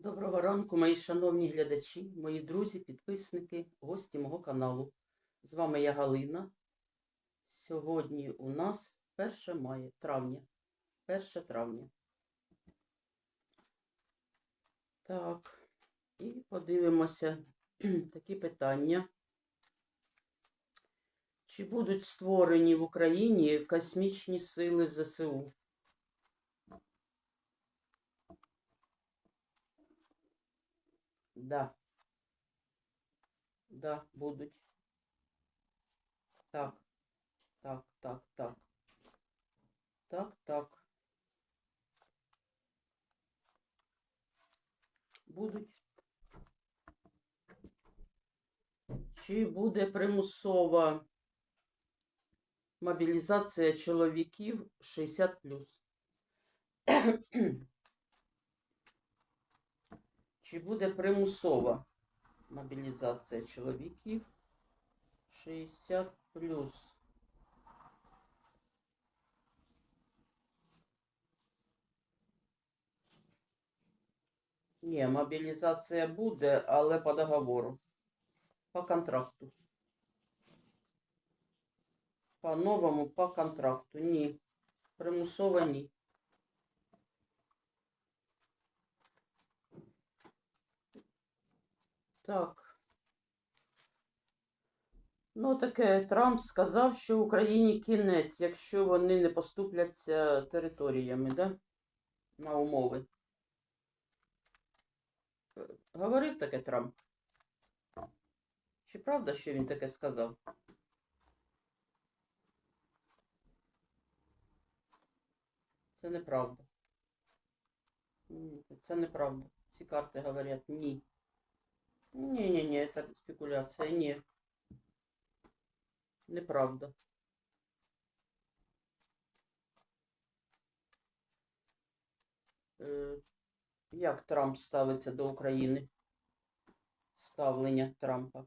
Доброго ранку, мої шановні глядачі, мої друзі, підписники, гості мого каналу. З вами я Галина. Сьогодні у нас 1 мая, травня. 1 травня. Так, і подивимося такі питання. Чи будуть створені в Україні космічні сили ЗСУ? Да. Да, будуть. Так. Так, так, так. Так, так. Будуть. Чи буде примусова мобілізація чоловіків 60 Чи буде примусова мобілізація чоловіків 60 Ні, мобілізація буде, але по договору. По контракту. По новому по контракту. Ні. Примусово ні. Так. Ну, таке Трамп сказав, що Україні кінець, якщо вони не поступляться територіями, да? На умови. Говорив таке Трамп? Чи правда, що він таке сказав? Це неправда. Це неправда. Ці карти говорять ні. Не-не-не, это спекуляция, не. Неправда. Е, Як Трамп ставиться до України? Ставлення Трампа.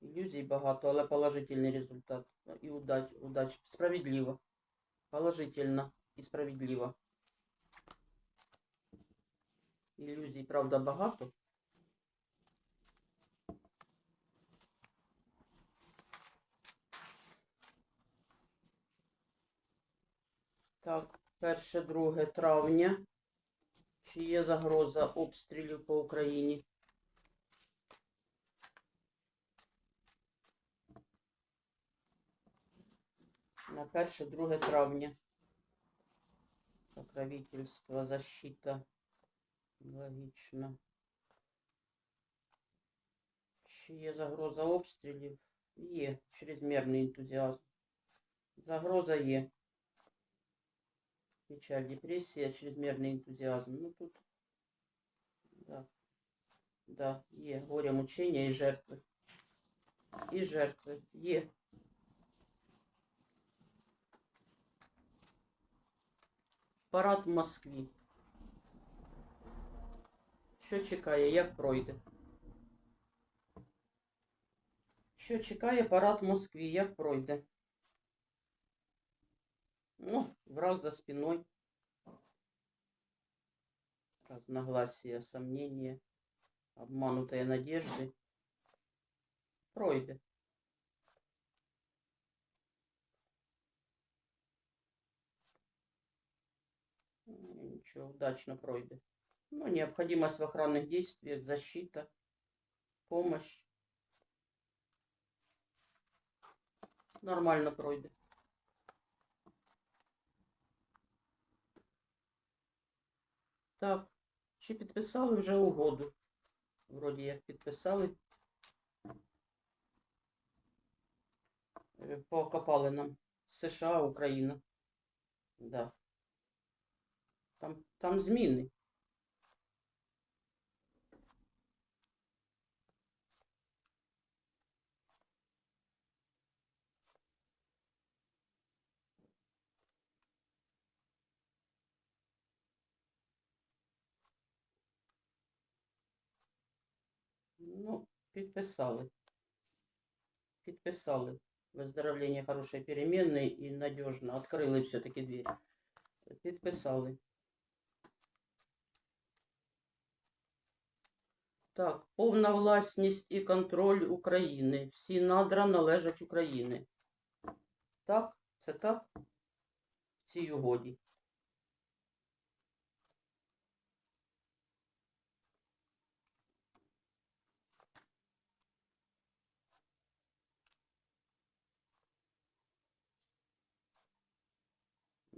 Ілюзій багато, але положительний результат. І удач, удач. Справедливо. Положительно і справедливо. Ілюзій, правда, багато. Так, 1-2 травня. Чи є загроза обстрілів по Україні? На 1-2 травня. Покровительство, защита. Логічно. Чи є загроза обстрілів? Є. Чрезмірний ентузіазм. Загроза є. Печаль, депрессия, чрезмерный энтузиазм. Ну тут, да, да, є горе, мучения и жертвы. И жертвы, є. Парад в Москві. Що чекає, як пройде? Що чекає парад в Москві, як пройде? Ну, враг за спиной. Разногласия, сомнения, обманутые надежды. Пройде. М, Ничего, удачно пройде. Ну, необходимость в охранных действиях, защита, помощь. Нормально пройде. Так, чи підписали вже угоду? Вроді як підписали. Покопали По копалинам. США, Україна. Да. Там, там зміни. Ну, підписали. Підписали. Выздоровление хорошей переменной и надежно. Открыли все-таки дверь. Підписали. Так, повна власність і контроль України. Всі надра належать Україні. Так, це так? В цій угоді.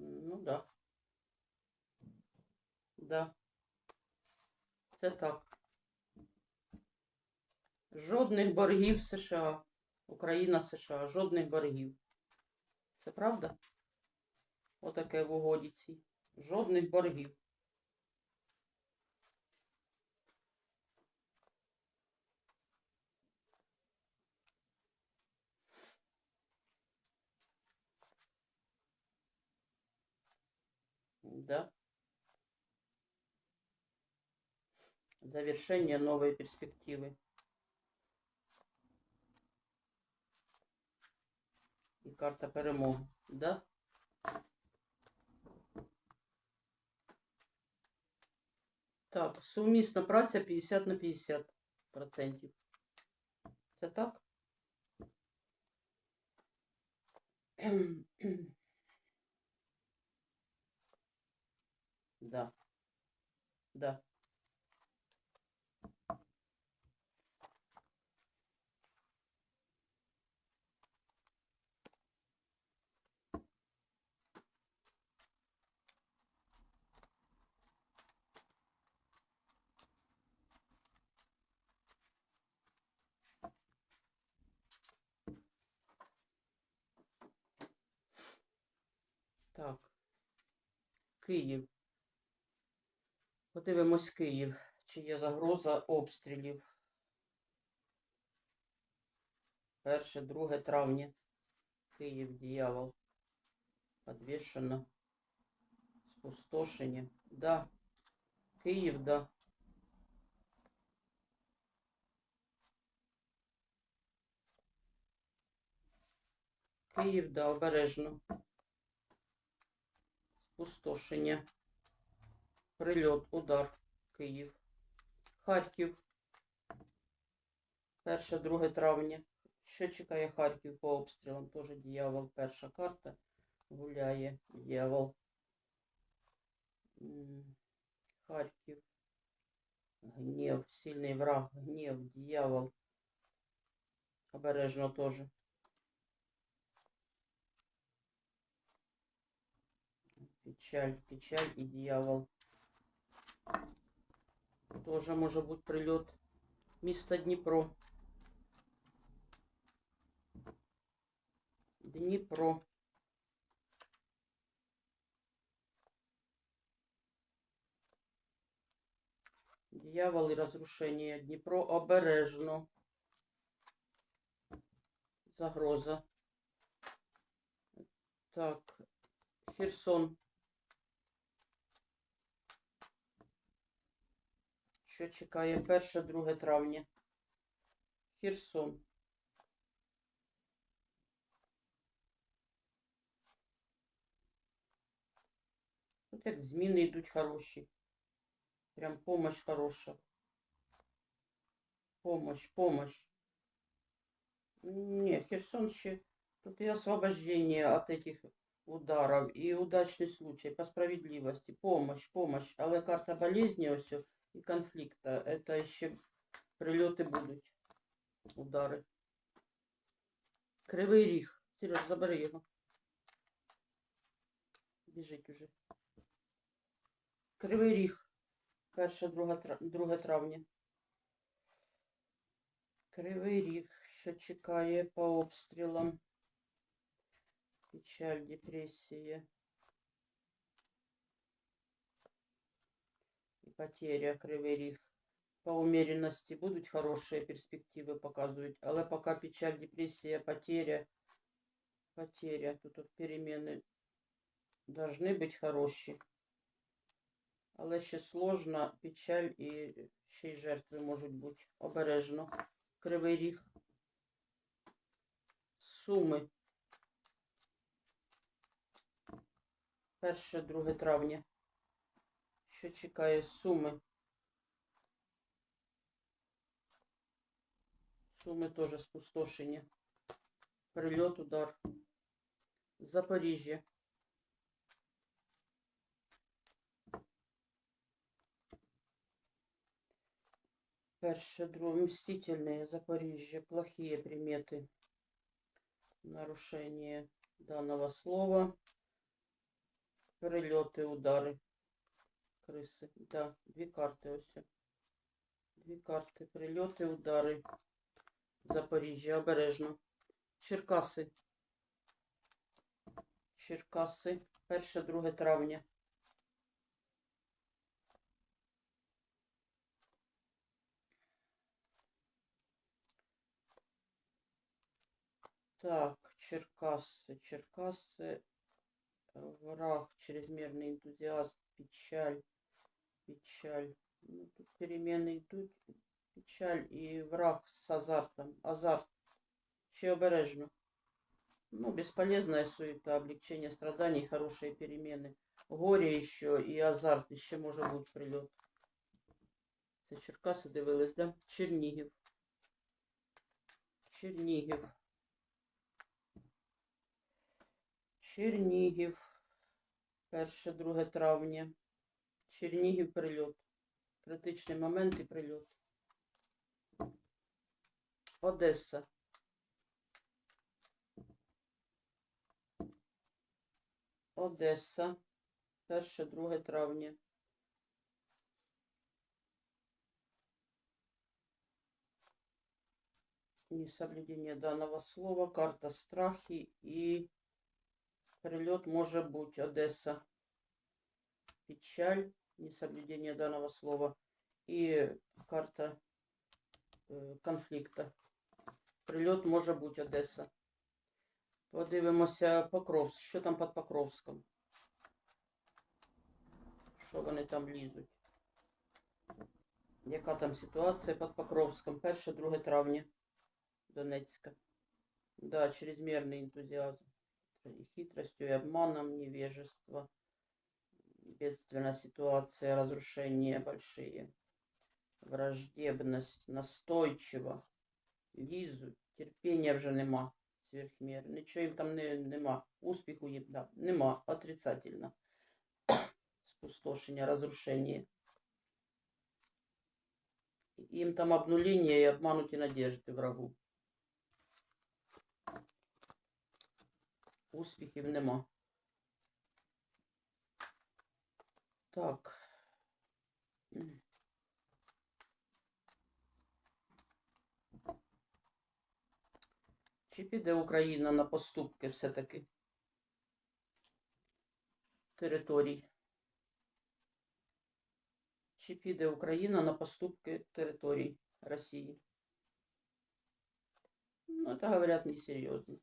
Ну да. Да. Це так. Жодних боргів США. Україна США. Жодних боргів. Це правда? Отаке в угодіці. Жодних боргів. Да. Завершение новой перспективы. І карта перемоги. Да? Так, сумісна праця 50 на 50 процентів. Це так? Да. Да. Так. Київ. Подивимось Київ. Чи є загроза обстрілів? Перше, друге травня. Київ, дьявол. Подвішено. Спустошення. Да. Київ, да. Київ, да, обережно. Спустошення. Прильот, удар, Київ. Харків. 1-2 травня. Що чекає Харків по обстрілам? Тоже дьявол. Перша карта. Гуляє дьявол. Харків. Гнев. Сильний враг. Гнев. Дьявол. Обережно теж. Печаль. Печаль і дьявол. Тоже може бути прильот. Місто Дніпро. Дніпро. Дьявол і розрушення. Дніпро обережно. Загроза. Так. Херсон. Що чекає 1-2 травня? Херсон. Тут як зміни йдуть хороші. Прям помощь хороша. Помощь, помощь. Не, Херсон ще. Тут и освобождение от этих ударов, и удачный случай по справедливости. Помощь, помощь. Але карта болезни ось і конфлікта. Это ще прильоти будуть. Удари. Кривий ріг. Сереж, забери його. Біжить уже. Кривий ріг. 1-2 травня. Кривий ріг, що чекає по обстрілам. Печаль, депресія. Потеря, кривий ріг. По умеренности будуть хорошие перспективи показують, але пока печаль, депресія, потеря, потеря, тут от перемены должны бути хороші. Але ще сложно, печаль і ще й жертви можуть бути. Обережно. Кривий ріг. Суми. 1-2 травня. Що чекає суми? Суми теж спустошені. Прильот, удар. Запоріжжя. Перше, друге, мстительные Запоріжжя, плохие приметы. Нарушение данного слова. Прильоти, удари. Криси. Да, дві карти ось. Дві карти. Прильоти, удари. Запоріжжя, обережно. Черкаси. Черкаси. 1-2 травня. Так, Черкассы, Черкассы, э, враг, чрезмерный энтузиазм, печаль, печаль. Ну, тут перемены идут, печаль и враг с азартом, азарт. Ще обережно. Ну, бесполезная суета, облегчение страданий, хорошие перемены. Горе еще и азарт, еще може бути прильот. Це Черкаси дивились, да? Чернігів. Чернігів. Чернігів. 1-2 травня. Чернігів прильот. Критичний момент і прильот. Одеса. Одеса. 1-2 травня. Несоблюдение данного слова. Карта страхи и Прильот може бути Одеса. Печаль, несоблюдение данного слова. І карта е, конфлікта. Прильот може бути Одеса. Подивимося Покровськ. Що там під Покровськом? Що вони там лізуть? Яка там ситуація під Покровськом? 1-2 травня. Донецька. Да, чрезмерний ентузиазм и хитростью и обманом, невежество, бедственная ситуация, разрушения большие, враждебность, настойчиво, лізуть, терпіння вже нема сверхмір, нічого їм там не, нема, успіху їм да, нема, отрицательно, спустошення, разрушення. Їм там обнулення і обмануті надежди врагу. успіхів нема. Так. Чи піде Україна на поступки все-таки територій? Чи піде Україна на поступки територій Росії? Ну, это говорят несерьезно.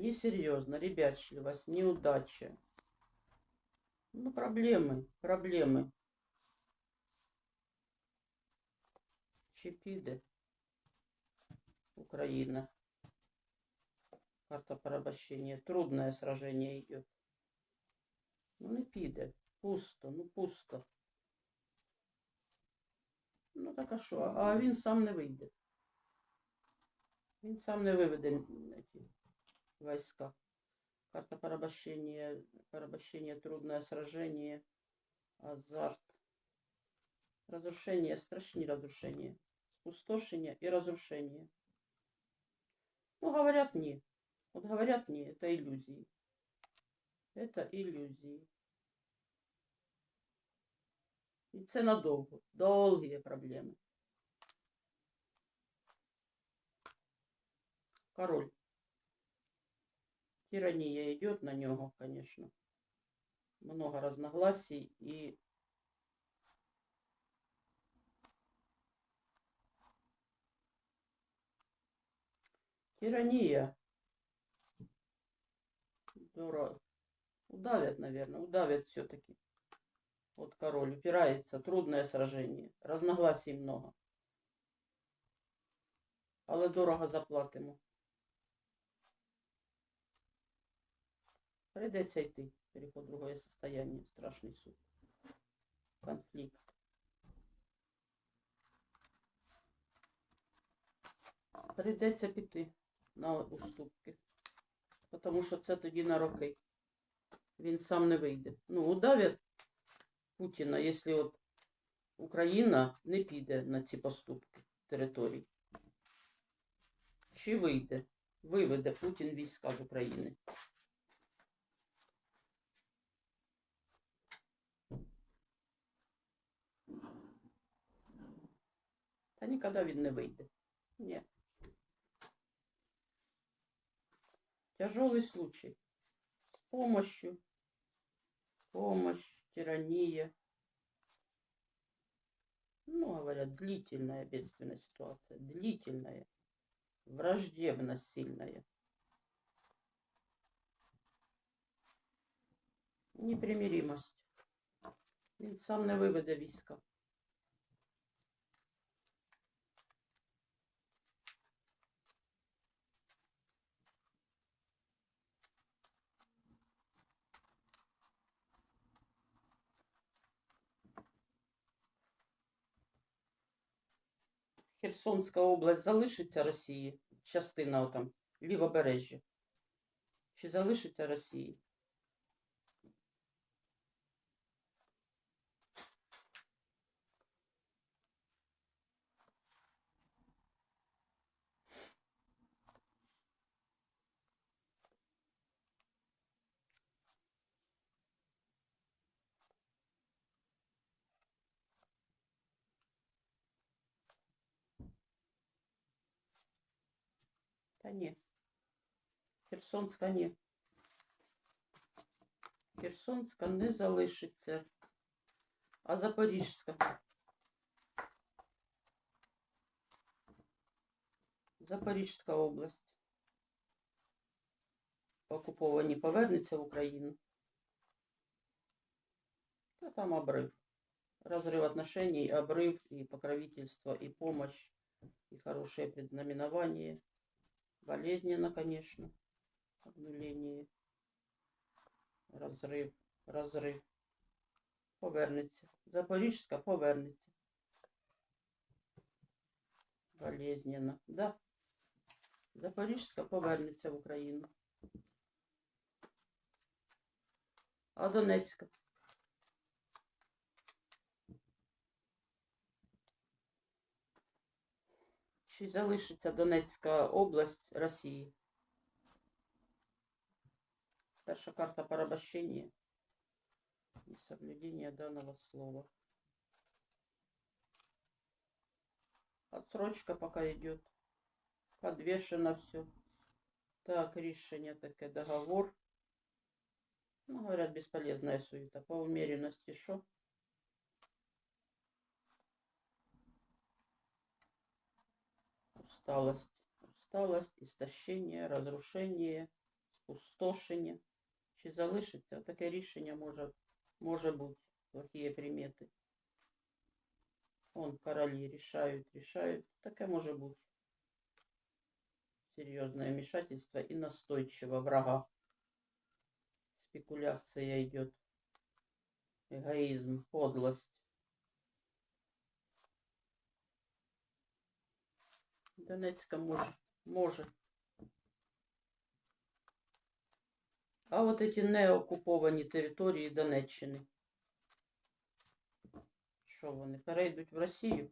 Несерьезно, ребячливость, неудача. Ну, проблемы, проблемы. Чипиды. Украина. Карта порабощения. Трудное сражение идет. Ну, не піде. Пусто, ну пусто. Ну так а що? А він сам не вийде. Він сам не виведе ці войска. Карта порабощения, порабощение, трудное сражение, азарт. Разрушение, страшні разрушения. Спустошение и разрушение. Ну, говорят, не. Вот говорят, не, это иллюзии. Это иллюзии. І це надовго. Довгі проблеми. Король. Тирания идет на него, конечно. Много разногласий и тирания. Здорово. Удавят, наверное, удавят все-таки. Вот король упирается. Трудное сражение. Разногласий много. Але дорого заплатимо. Придеться йти. Переход в другое состояние. Страшний суд. Конфлікт. Прийдеться піти на уступки. Тому що це тоді на роки. Він сам не вийде. Ну, удавять Путіна, якщо от Україна не піде на ці поступки територій. Чи вийде? Виведе Путін війська з України. Та ніколи він не вийде. Ні. Тяжелый случай. С помощью. Помощь, тирания. Ну, говорят, длительная бедственная ситуация. Длительная. Враждебность сильная. Непримиримость. Він сам не виведе війська. Херсонська область залишиться Росії, частина там лівобережжя. Чи залишиться Росії? Та ні. Херсонська ні. Херсонська не залишиться. А Запорізька. Запорізька область. Окуповані повернеться в Україну. Та там обрыв. Разрыв отношений, обрыв и покровительство, и помощь, и хорошее предзнаменование. Болезненно, конечно. Обнуление. Розрив, розрив. Повернеться. Запорізька повернеться. Болезненно. Да. Запорізька повернеться в Україну. А Донецька? Чи залишиться Донецька область Росії? Перша карта порабощения и соблюдение данного слова. Отсрочка пока идет. Подвешено все. Так, решение таке, договор. Ну, говорят, бесполезная суета. По умеренности шо? Усталость. Усталость, істощення, розрушення, спустошення. Чи залишиться? Таке рішення може, може бути. Плохие примети. Он королі рішають, рішають. Таке може бути. Серьезное вмешательство и настойчиво врага. Спекуляция идет. Эгоизм, подлость. Донецька може, може. А от эти неокуповані території Донеччини. Що вони? Перейдуть в Росію?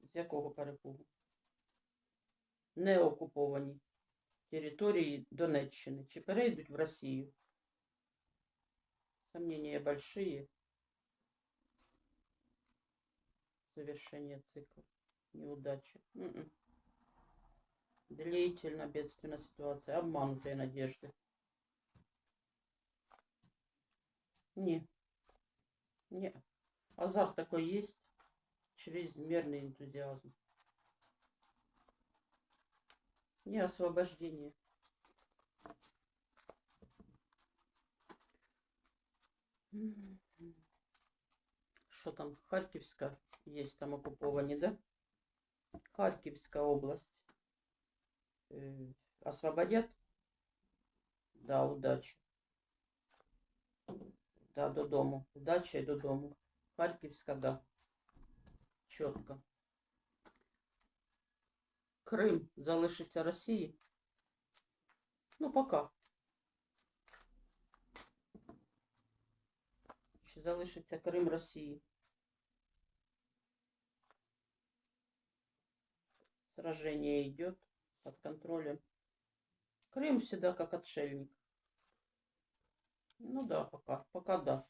З якого перепугу? Неокуповані території Донеччини. Чи перейдуть в Росію? Сомнения большие. Завершение цикла. Неудача. М-м. Длительно бедственная ситуация. Обманутые надежды. Не. Не. Азарт такой есть. Чрезмерный энтузиазм. Не освобождение. Что там? Харьковская есть там оккуповані, да? Харьковская область. Э, освободят? Да, удачи. Да, додому. Удачі і додому. Харківська, да. Чітко. Крим залишиться Росії. Ну, пока. Ще залишиться Крим Росії. Сражение идет под контролем. Крым всегда как отшельник. Ну да, пока. Пока да.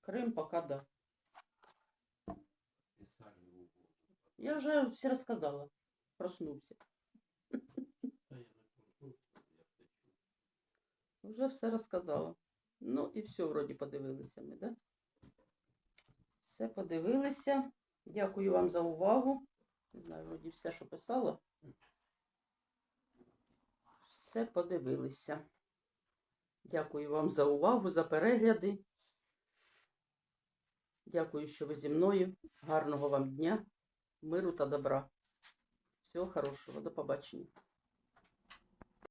Крым пока да. Я уже все рассказала. Проснулся. Я все чув. Вже все розказала. Ну і все вроді подивилися ми, да? Все подивилися. Дякую вам за увагу. Не знаю, вроді все, що писала. Все подивилися. Дякую вам за увагу, за перегляди. Дякую, що ви зі мною. Гарного вам дня, миру та добра. Всього хорошого. До побачення.